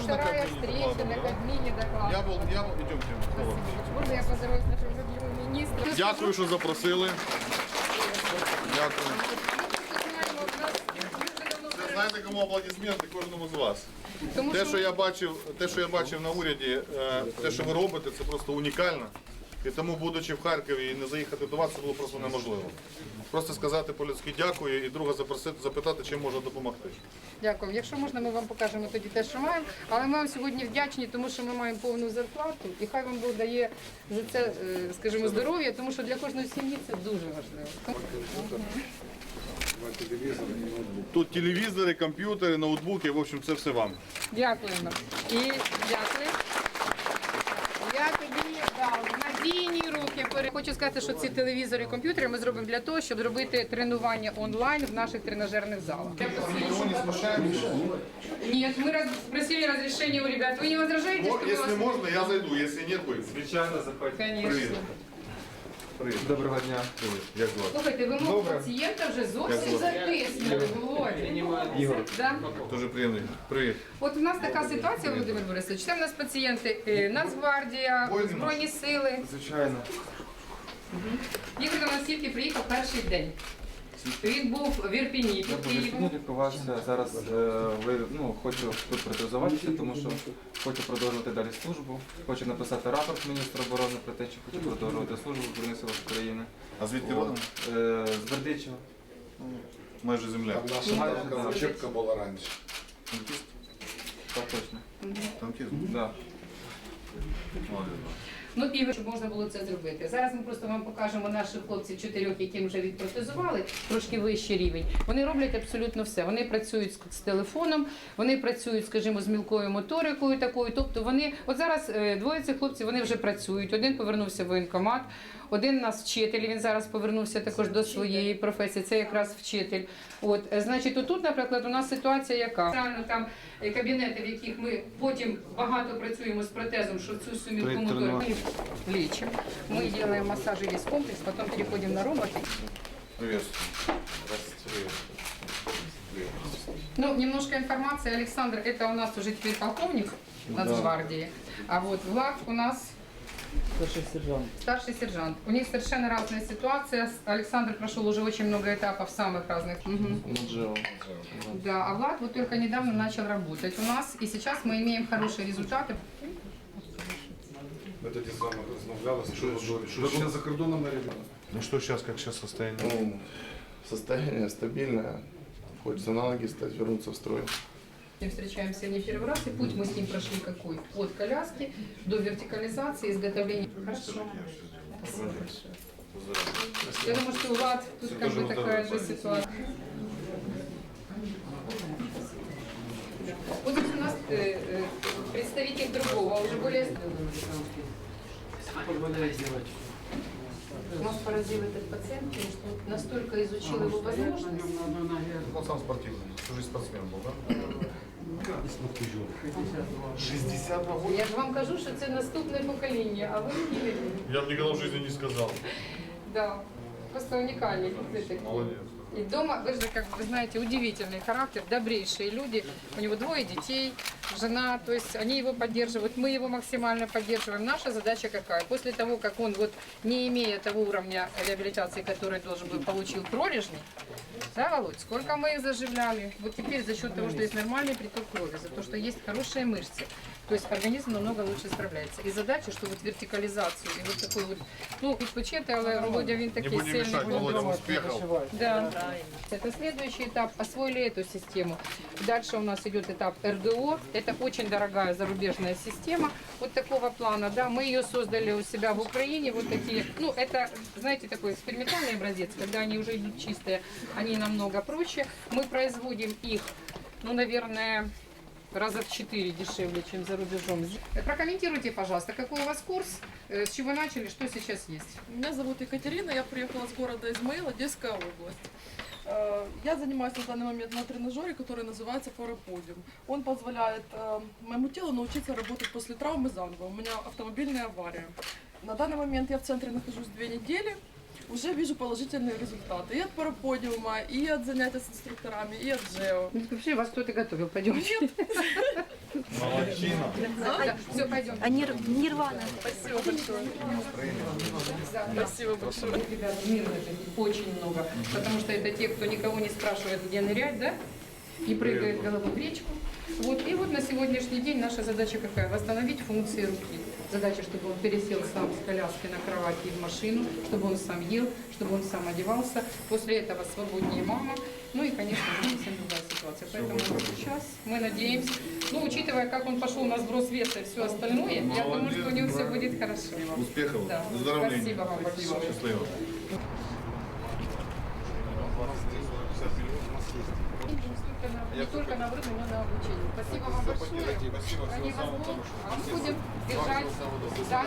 вторая Кабмине. встреча Ладно, на да. Кабмине доклад. Я был, я был, идемте. Спасибо. Можно я поздороваюсь с нашим любимым министром? Дякую, що запросили. Дякую. Це знаєте, кому аплодисменти кожному з вас. Тому Те, що що я бачив, те, що я бачив на уряді, е, те, що ви робите, це просто унікально. І тому, будучи в Харкові і не заїхати до вас, це було просто неможливо. Просто сказати по-людськи дякую і друга запросити, запитати, чим можна допомогти. Дякую. Якщо можна, ми вам покажемо тоді те, що маємо. Але ми вам сьогодні вдячні, тому що ми маємо повну зарплату, і хай вам Бог дає за це, е, скажімо, здоров'я, тому що для кожної сім'ї це дуже важливо. Тут телевізори, комп'ютери, ноутбуки, в общем, це все вам. Дякуємо. І дякую. Я тобі дав надійні руки. Пере- Хочу сказати, що ці телевізори і комп'ютери ми зробимо для того, щоб зробити тренування онлайн в наших тренажерних залах. Нет, мы раз, спросили разрешение у ребят. Вы не возражаете, О, что мы Якщо вас... можна, я зайду, якщо ні, ви. Звичайно, заходьте. Конечно. Привіт. Привіт. Доброго дня. Привіт. Як вас? Слухайте, ви мов пацієнта вже зовсім затиснули, Володя. Ігор. Да? Дуже приємний. Привіт. От у нас така ситуація, Володимир Борисович. Це в нас пацієнти е, Нацгвардія, Збройні сили. Звичайно. Ігор до нас тільки приїхав перший день. Він був в Ірпіні Я під був Києвом. лікувався. Зараз е, ви, ну, хочу тут протезуватися, тому що хочу продовжувати далі службу. Хочу написати рапорт міністру оборони про те, що хочу продовжувати службу в Збройних силах України. А звідки родом? Е, З Бердичева. Майже земля. Наша зачепка була раніше. Танкіст? Так точно. Танкіст? Да. Молодець. Ну, Ігор, щоб можна було це зробити. Зараз ми просто вам покажемо наших хлопців чотирьох, яким вже відпротезували, трошки вищий рівень. Вони роблять абсолютно все. Вони працюють з, телефоном, вони працюють, скажімо, з мілкою моторикою такою. Тобто вони, от зараз е, двоє цих хлопців вони вже працюють. Один повернувся в воєнкомат, один у нас вчитель. Він зараз повернувся також до своєї професії. Це якраз вчитель. От, е, значить, отут, наприклад, у нас ситуація яка? Реально там е, кабінети, в яких ми потім багато працюємо з протезом, що цю всю мілку моторику лечим. Мы делаем массаж и весь комплекс, потом переходим на роботы. Ну, немножко информации. Александр, это у нас уже теперь полковник Нацгвардии. А вот Влад у нас Старший сержант. старший сержант. У них совершенно разная ситуация. Александр прошел уже очень много этапов самых разных. Наджео. Да, а Влад вот только недавно начал работать у нас. И сейчас мы имеем хорошие результаты. Ми тоді з вами розмовлялися, що, що, що, що за кордоном ребята. Ну что сейчас, как сейчас состояние? Ну, состояние стабильное. Хочется на ноги стать, вернуться в строй. Мы встречаемся не первый раз, и путь мы с ним прошли какой? От коляски до вертикализации, изготовления. Хорошо. Спасибо большое. Я думаю, что у Влад тут как бы такая же ситуация. представитель другого, уже более... Позволяет делать. Нас поразил этот пациент, потому что настолько изучил его возможности. Он сам спортивный, всю жизнь спортсмен был, да? 62 года? Я ж вам кажу, що це наступне покоління, а ви не вірите. Я бы никогда в жизни не сказал. Да, просто уникальный такой. Молодец. И дома, вы же, как вы знаете, удивительный характер, добрейшие люди. У него двое детей, жена, то есть они его поддерживают, мы его максимально поддерживаем. Наша задача какая? После того, как он, вот, не имея того уровня реабилитации, который должен был, получил пролежни, да, Володь, сколько мы их заживляли. Вот теперь за счет того, что есть нормальный приток крови, за то, что есть хорошие мышцы, то есть организм намного лучше справляется. И задача, что вот вертикализацию, и вот такой вот, ну, відпочити, але Володя він Не такий будем сильний. мешать, Володя, успехов. Да. Это следующий этап. Освоили эту систему. Дальше у нас идет этап РДО. Это очень дорогая зарубежная система вот такого плана. Да, мы ее создали у себя в Украине. Вот такие, ну, это, знаете, такой экспериментальный образец, когда они уже идут чистые, они намного проще. Мы производим их, ну, наверное, раза в четыре дешевле, чем за рубежом. Прокомментируйте, пожалуйста, какой у вас курс, э, с чего начали, что сейчас есть? Меня зовут Екатерина, я приехала с города Измаил, Одесская область. Э, Я занимаюсь на данный момент на тренажере, который называется Фороподиум. Он позволяет э, моему телу научиться работать после травмы заново. У меня автомобильная авария. На данный момент я в центре нахожусь две недели. Уже вижу положительные результаты и от параподиума, и от занятий с инструкторами, и от джео. Ну, Вообще вас кто-то готовил, пойдемте. Молодчина. Все, пойдем. А нир, нирвана. Спасибо большое. Спасибо большое. Ребят, мирных таких очень много, потому что это те, кто никого не спрашивает, где нырять, да? И прыгает головой в речку. Вот. И вот на сегодняшний день наша задача какая? Восстановить функции руки. Задача, чтобы он пересел сам с коляски на кровать и в машину, чтобы он сам ел, чтобы он сам одевался. После этого свободнее мама. Ну и, конечно же, совсем другая ситуация. Поэтому сейчас мы надеемся, ну, учитывая, как он пошел на сброс веса и все остальное, я думаю, что у него все будет хорошо. Успехов, Да. выздоровления. Спасибо вам большое. Счастливо. Не только на выбор, но на обучение. Спасибо вам большое. Храни вас Бог. Мы будем держать. Да.